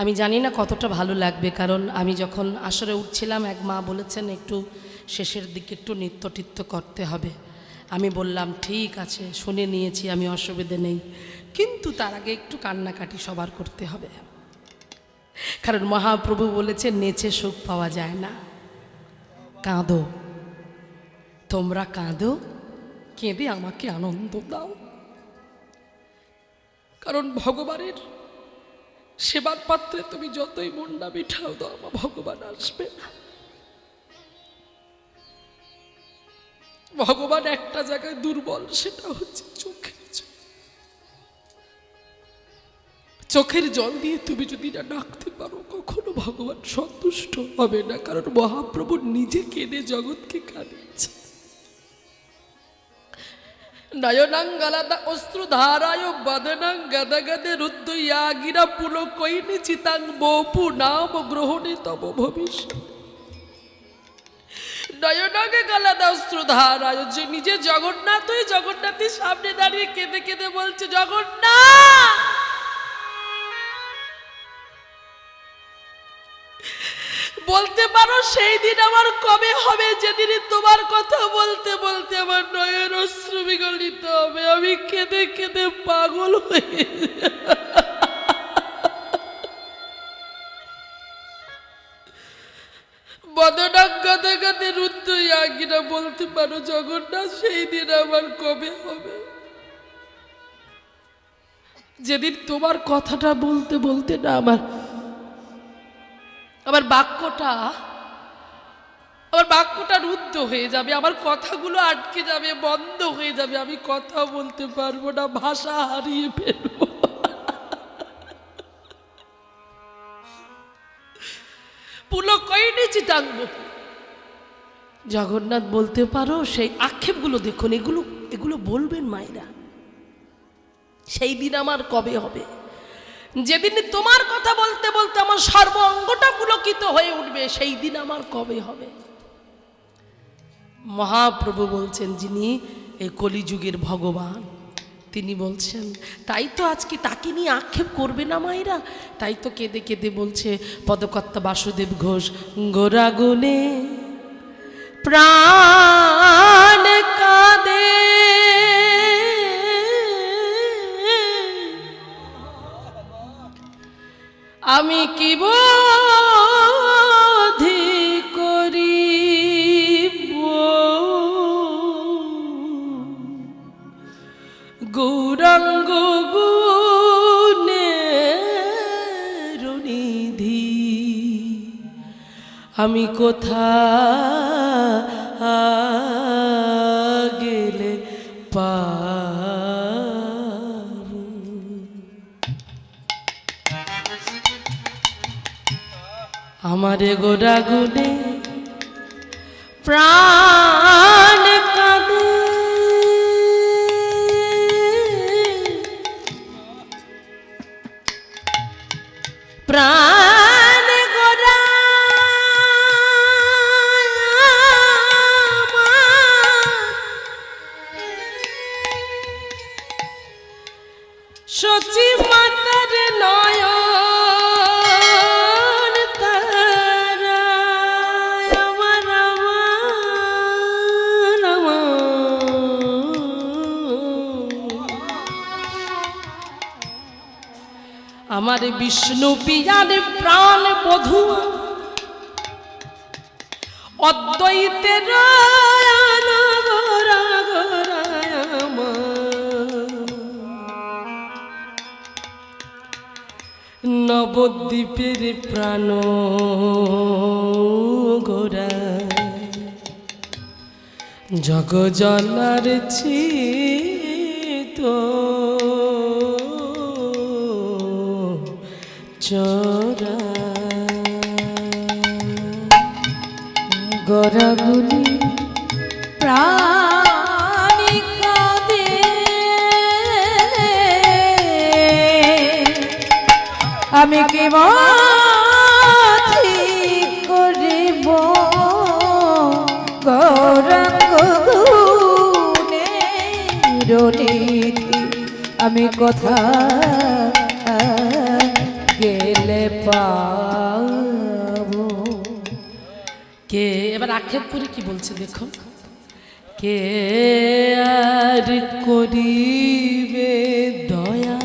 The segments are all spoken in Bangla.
আমি জানি না কতটা ভালো লাগবে, কারণ আমি যখন আসরে উঠছিলাম, এক মা বলেছেন, একটু শেষের দিকে একটু নৃত্য টিত্য করতে হবে। আমি বললাম, ঠিক আছে, শুনে নিয়েছি, আমি অসুবিধে নেই। কিন্তু তার আগে একটু কান্নাকাটি সবার করতে হবে। কারণ মহাপ্রভু বলেছে নেচে সুখ পাওয়া যায় না। কাঁদো। তোমরা কাঁদো, কেঁদে আমাকে আনন্দ দাও। কারণ ভগবানের সেবার পাত্রে তুমি যতই মন্ডা মিঠাও দাও, আমার ভগবান আসবে না ভগবান একটা জায়গায় দুর্বল, সেটা হচ্ছে জল। চোখের জল দিয়ে তুমি যদি না ডাকতে পারো, কখনো ভগবান সন্তুষ্ট হবে না, কারণ মহাপ্রভু নিজে কেঁদে জগৎকে কাঁদিয়েছে নয়নাঙ্গালাদা অস্ত্রধারায় বদনাং গদ গদে রুদ্র ইয়াগিরা পুল কৈনি চিতাং বপু নাম গ্রহণে তব ভবিষ্যৎ নয়নাগে গালাদা অস্ত্রধারায় যে নিজে জগন্নাথ ওই জগন্নাথের সামনে দাঁড়িয়ে কেঁদে কেঁদে বলছে জগন্নাথ বলতে পারো, সেই দিন আমার কবে হবে? যেদিন তোমার কথা বলতে বলতে আমার নয়ন অশ্রু বিগলিত হবে। আমি কেঁদে কেঁদে পাগল হয়ে বলতে পারো, জগন্নাথ, সেই দিন আমার কবে হবে? যেদিন তোমার কথাটা বলতে বলতে না আমার আমার বাক্যটা আমার বাক্যটা রুদ্ধ হয়ে যাবে, আমার কথাগুলো আটকে যাবে, বন্ধ হয়ে যাবে, আমি কথা বলতে পারব না, ভাষা হারিয়ে ফেলব। পুলো কইনি চিটাঙ্গ জগন্নাথ বলতে পারো, সেই আক্ষেপগুলো দেখুন, এগুলো এগুলো বলবেন মায়েরা। সেই দিন আমার কবে হবে? যেদিন তোমার কথা বলতে বলতে আমার সর্ব অঙ্গটা পুলকিত হয়ে উঠবে, সেই দিন আমার কবে হবে? মহাপ্রভু বলছেন, যিনি এই কলিযুগের ভগবান, তিনি বলছেন, তাই তো আজকে তাকে নিয়ে আক্ষেপ করবে না মায়েরা? তাই তো কেঁদে কেঁদে বলছে, পদকর্তা বাসুদেব ঘোষ, গোরাগুনে প্রাণ কাঁদে আমি কি বোধি করিব? গৌরাঙ্গ গুণে নিধি। আমি কোথা আমারে গোরা গুনে প্রাণ আমার বিষ্ণু পিয়ার প্রাণ বধু। অদ্বৈতের নবদ্বীপের প্রাণ গোরা জগজনার ছিত চরা গরগুলি আমি কি করিব? গৌরাঙ্গ রনীতি আমি কথা আক্ষেপ করে, কি বলছে দেখো। কে আর করিবে দয়া?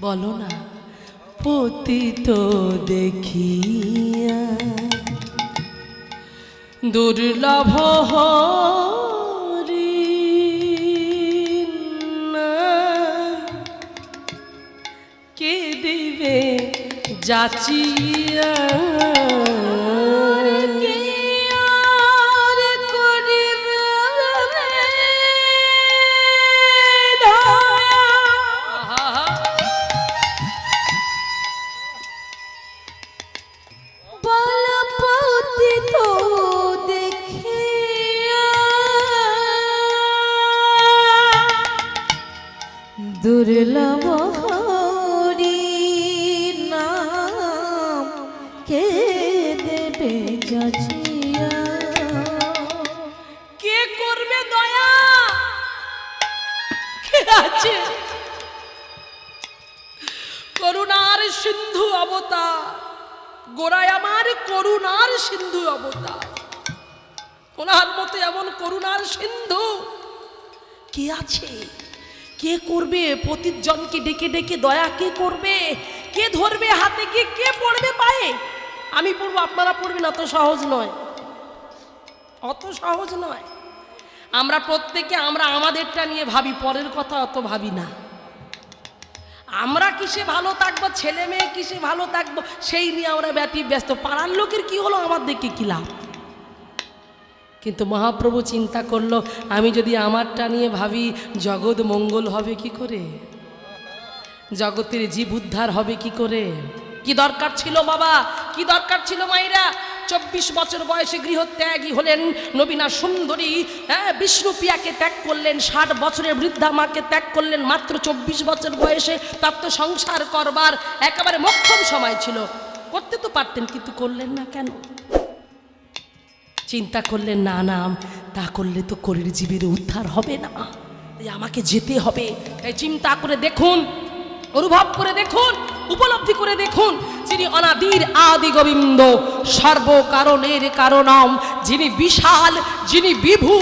বলো না, পতিত দেখিয়া দুর্লভ হরি যাচিয়া করবে? প্রতিজনকে ডেকে ডেকে দয়া কে করবে? কে ধরবে হাতে? গিয়ে কে পড়বে পায়ে? আমি পড়ব, আপনারা পড়বেন, অত সহজ নয়। অত সহজ নয়। আমরা প্রত্যেকে, আমরা আমাদেরটা নিয়ে ভাবি, পরের কথা অত ভাবি না। আমরা কিসে ভালো থাকব, ছেলে মেয়ে কিসে ভালো থাকব, সেই নিয়ে আমরা ব্যতি ব্যস্ত। পাড়ার লোকের কি হলো? আমার দেখে কি লাভ? কিন্তু মহাপ্রভু চিন্তা করল, আমি যদি আমারটা নিয়ে ভাবি, জগৎ মঙ্গল হবে কি করে? জগতের জীব উদ্ধার হবে কি করে? কি দরকার ছিল বাবা? কি দরকার ছিল মাইরা চব্বিশ বছর বয়সে গৃহত্যাগী হলেন নবীনা সুন্দরী হ্যাঁ বিষ্ণুপ্রিয়াকে ত্যাগ করলেন, ষাট বছরের বৃদ্ধা মাকে ত্যাগ করলেন, মাত্র চব্বিশ বছর বয়সে তার তো সংসার করবার একেবারে মক্ষম সময় ছিল। করতে তো পারতেন, কিন্তু করলেন না কেন? চিন্তা করলে না নাম তা করলে তো করির জীবের উদ্ধার হবে না। তাই আমাকে যেতে হবে। তাই চিন্তা করে দেখুন, অনুভব করে দেখুন, উপলব্ধি করে দেখুন যিনি অনাদির আদি গোবিন্দ, সর্বকারণের কারণম, যিনি বিশাল, যিনি বিভু,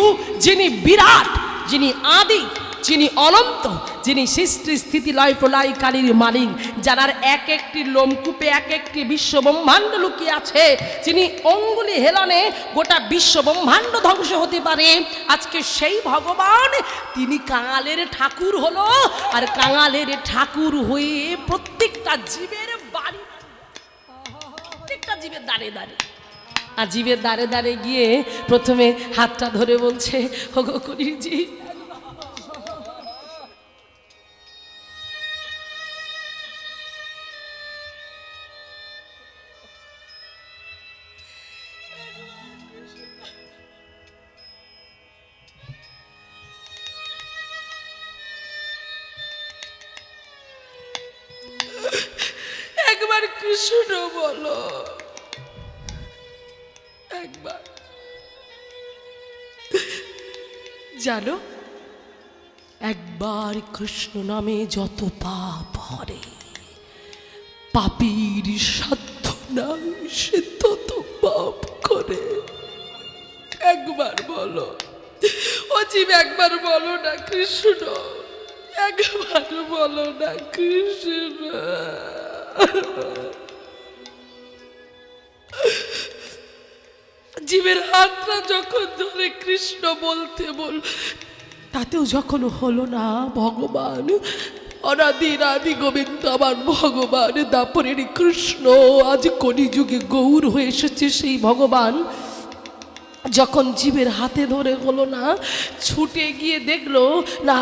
যিনি বিরাট, যিনি আদি। যিনি অনন্ত, যিনি সৃষ্টি স্থিতি লয় প্রলয়কারীর মালিক যার এক একটি লোমকূপে এক একটি বিশ্ব ব্রহ্মাণ্ড লুকিয়ে আছে, যিনি অঙ্গুলি হেলনে গোটা বিশ্ব ব্রহ্মাণ্ড ধ্বংস হতে পারে। আজকে সেই ভগবান, তিনি কাঙালের ঠাকুর হলো, আর কাঙালের ঠাকুর হয়ে প্রত্যেকটা জীবের বাড়ি প্রত্যেকটা জীবের দাঁড়ে দাঁড়ে আর জীবের দাঁড়ে দাঁড়ে গিয়ে প্রথমে হাতটা ধরে বলছে হগো করিজি জানো, একবার কৃষ্ণ নামে যত পাপ হরে, পাপীর সাধ্য নাই সে তত পাপ করে। একবার বলো, অজীব, একবার বলো না কৃষ্ণ, একবার বলো না কৃষ্ণ। জীবের হাতটা যখন ধরে কৃষ্ণ বলতে বল, তাতেও যখন হলো না ভগবান। অনাদি রাধি গোবিন্দ, আমার ভগবান, দাপরের কৃষ্ণ, আজ কলিযুগে গৌর হয়ে এসেছে সেই ভগবান। যখন জীবের হাতে ধরে হলো না ছুটে গিয়ে দেখল না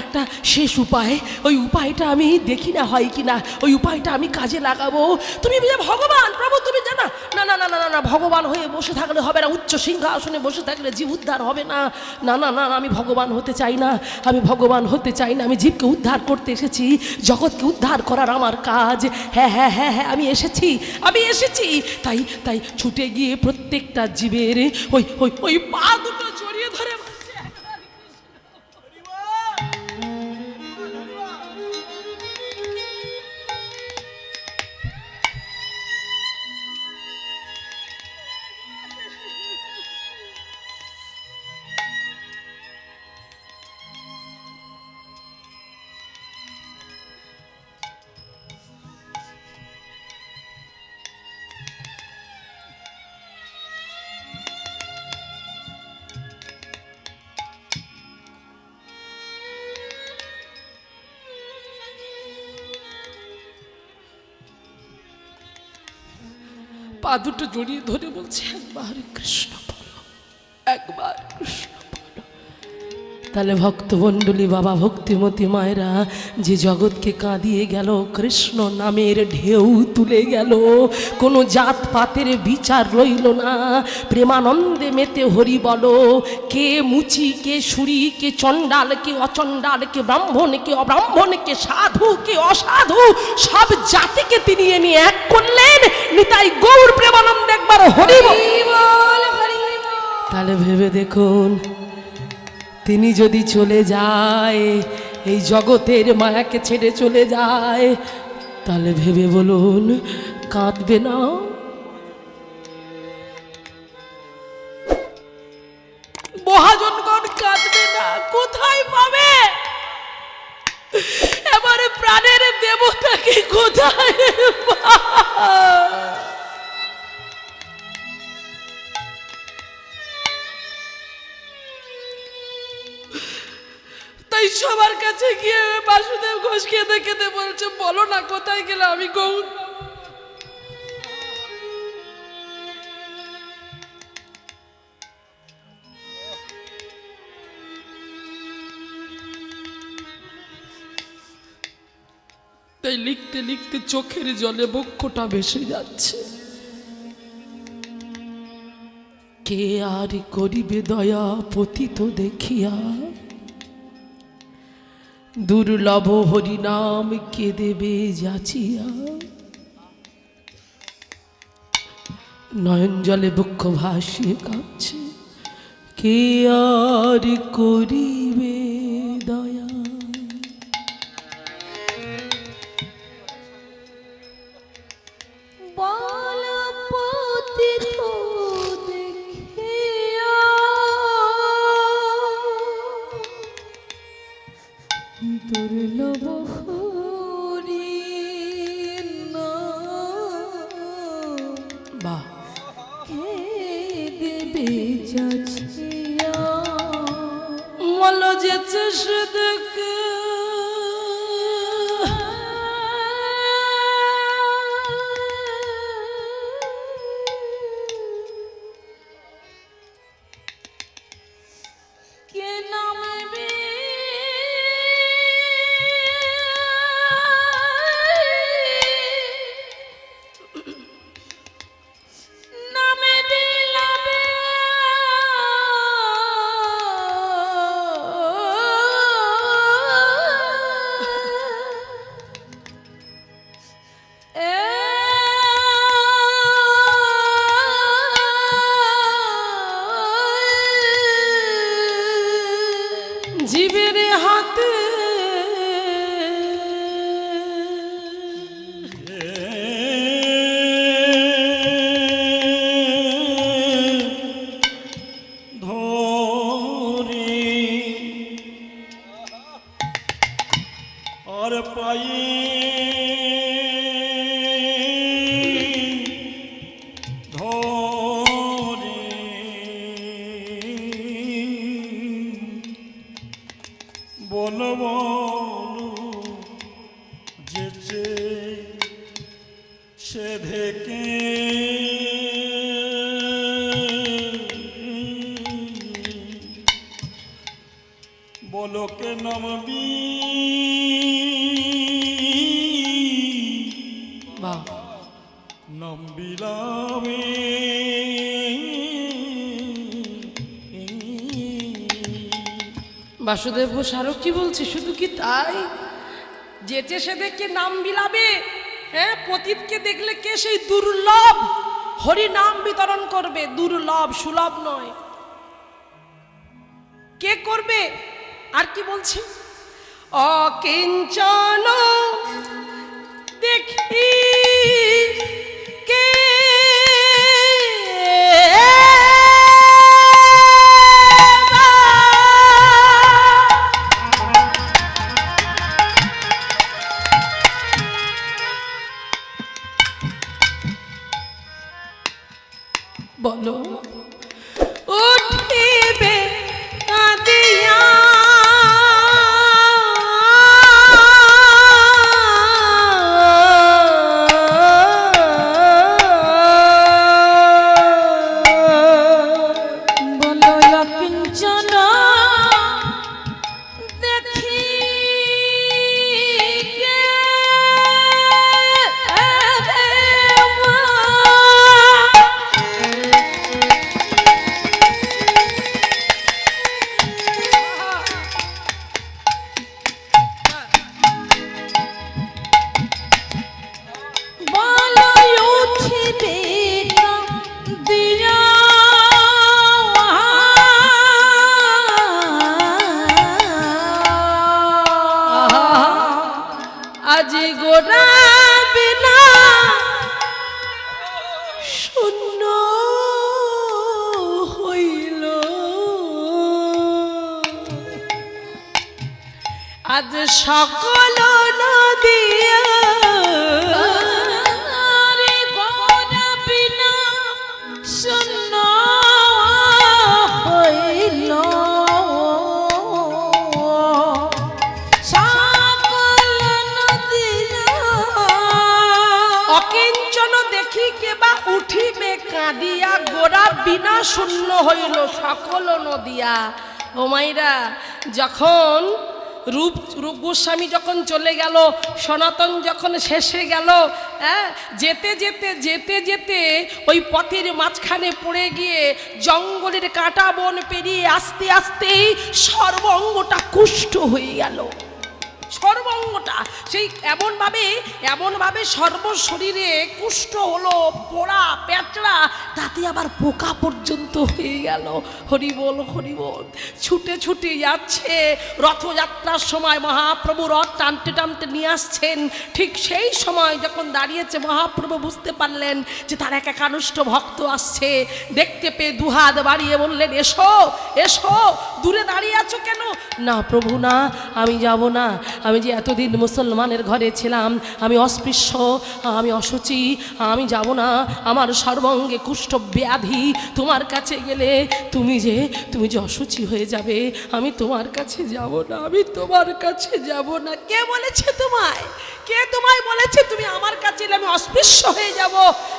একটা শেষ উপায়। ওই উপায়টা আমি দেখি না হয় কি না ওই উপায়টা আমি কাজে লাগাবো। তুমি ভগবান প্রভু তুমি জানা? না না না না না না ভগবান হয়ে বসে থাকলে হবে না উচ্চ সিংহাসনে বসে থাকলে জীব উদ্ধার হবে না না না না, আমি ভগবান হতে চাই না আমি ভগবান হতে চাই না আমি জীবকে উদ্ধার করতে এসেছি জগৎকে উদ্ধার করার আমার কাজ। হ্যাঁ হ্যাঁ হ্যাঁ হ্যাঁ আমি এসেছি আমি এসেছি। তাই তাই ছুটে গিয়ে প্রত্যেকটা জীবের ওই ওই ওই পা দুটো পা দুটো জড়িয়ে ধরে বলছে একবার কৃষ্ণ একবার তাহলে ভক্তমণ্ডলী বাবা ভক্তিমতী মায়েরা যে জগৎকে কাঁদিয়ে গেল কৃষ্ণ নামের ঢেউ তুলে গেল কোনো জাত পাতের বিচার রইল না। প্রেমানন্দে মেতে হরি বলো কে মুচি কে সুরি কে চণ্ডাল কে অচণ্ডাল কে ব্রাহ্মণ কে অব্রাহ্মণ কে সাধু কে অসাধু সব জাতিকে তিনি এ নিয়ে এক করলেন। নিতাই গৌর প্রেমানন্দ একবার হরি তাহলে ভেবে দেখুন তিনি যদি চলে যায়, এই জগতের মায়াকে ছেড়ে চলে যায়, তাহলে ভেবে বলুন, কাঁদবে না? মহাজনগণ কাঁদবে না, কোথায় পাবে? এবারে প্রাণের দেবতাকে কোথায় সবার কাছে গিয়ে বাসুদেব ঘোষ কেঁদে কেঁদে বলছে, বলো না কোথায় গেলে আমি গৌর তাই লিখতে লিখতে চোখের জলে বক্ষটা ভেসে যাচ্ছে। কে আর করিবে দয়া পতিত দেখিয়া দুর্লভ হরিনাম কে দেবে যাচিয়া? নয়ন জলে বক্ষ ভাসিয়ে কাঁদছে কে আর করিবে বাসুদেব ঘোষ আরও কি বলছে? শুধু কি তাই? যেতে সে দেখে নাম বিলাবে হ্যাঁ পতিতকে দেখলে কে সেই দুর্লভ? হরি নাম বিতরণ করবে, দুর্লভ, সুলভ নয়। কে করবে? আর কি বলছে? অকিঞ্চন বিনা শূন্য হইল সকল নদিয়া। ও মাইরা, যখন রূপ রূপ গোস্বামী যখন চলে গেল, সনাতন যখন শেষে গেল হ্যাঁ যেতে যেতে যেতে যেতে ওই পথের মাঝখানে পড়ে গিয়ে জঙ্গলের কাঁটা বন পেরিয়ে আস্তে আস্তেই সর্বঙ্গটা কুষ্ঠ হয়ে গেল। সর্বঙ্গটা। সেই এমনভাবে এমনভাবে সর্বশরীরে কুষ্ঠ হলো, পোড়া পেঁচড়া তাতে আবার পোকা পর্যন্ত হয়ে গেল। হরিবল হরিবল, ছুটে ছুটে যাচ্ছে। রথযাত্রার সময় মহাপ্রভু রথ টানতে টানতে নিয়ে আসছেন। ঠিক সেই সময় যখন দাঁড়িয়েছে, মহাপ্রভু বুঝতে পারলেন যে তার এক একানুষ্ঠ ভক্ত আসছে। দেখতে পেয়ে দুহাত বাড়িয়ে বললেন, এসো এসো, দূরে দাঁড়িয়ে আছো কেন? না প্রভু, না, আমি যাব না। আমি যে এতদিন মুসলমানের ঘরে ছিলাম, আমি অস্পৃশ্য, আমি অসুচি, আমি যাব না, আমার সর্বঙ্গে কুষ্ঠ ব্যাধি তোমার কাছে গেলে তুমি যে তুমি যে অসুচি হয়ে যাবে, আমি তোমার কাছে যাব না, আমি তোমার কাছে যাব না। কে বলেছে তোমায়? কে তোমায় বলেছে তুমি আমার কাছে এলে আমি অস্পৃশ্য হয়ে যাব?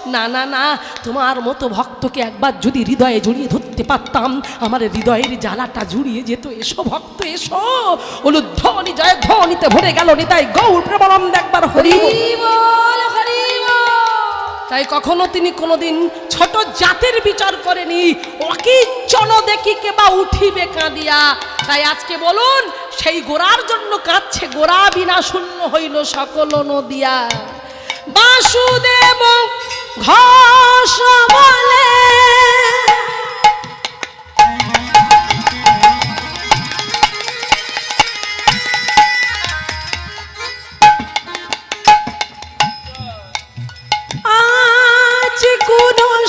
না না না, তোমার মতো ভক্তকে একবার যদি হৃদয়ে জড়িয়ে ধরতে পারতাম, আমার হৃদয়ের জ্বালাটা জুড়িয়ে যেত। এসো ভক্ত, এসো। অনুধ্বনি জয় ধ্বনিতে ভরে গেল নিতাই গৌর প্রেমানন্দ একবার হরি তাই কখনো তিনি কোনোদিন ছোট জাতের বিচার করেনি। অকিঞ্চন দেখি কেবা উঠিবে কাঁদিয়া। তাই আজকে বলুন সেই গোড়ার জন্য কাঁদছে গোড়া বিনা শূন্য হইল সকল নদিয়া। বাসুদেব ঘোষ বলে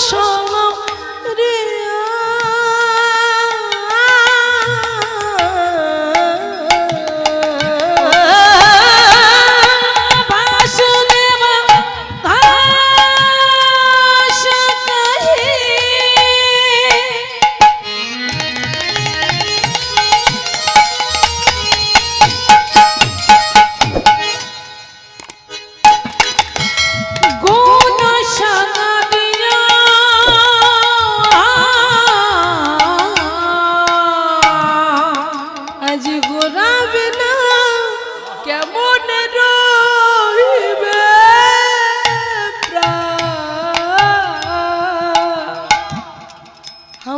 কোন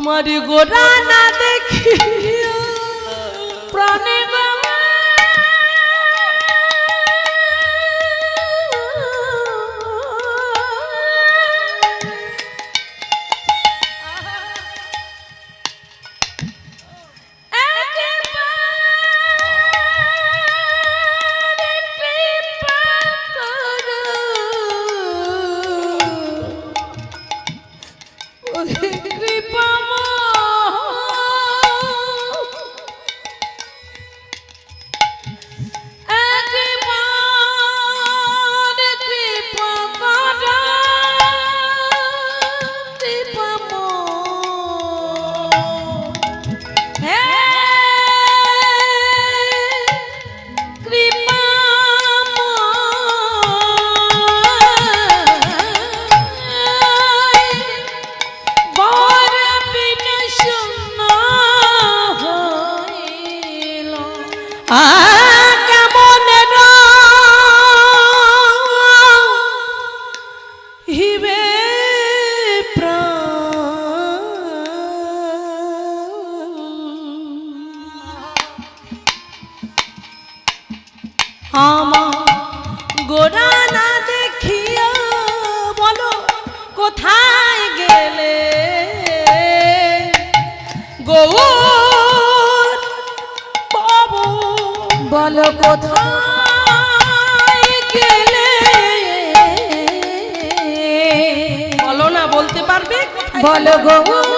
আমার গোড়া না দেখি প্রাণে কোথায় গেলে? বলো না বলতে পারবে? বলো গৌর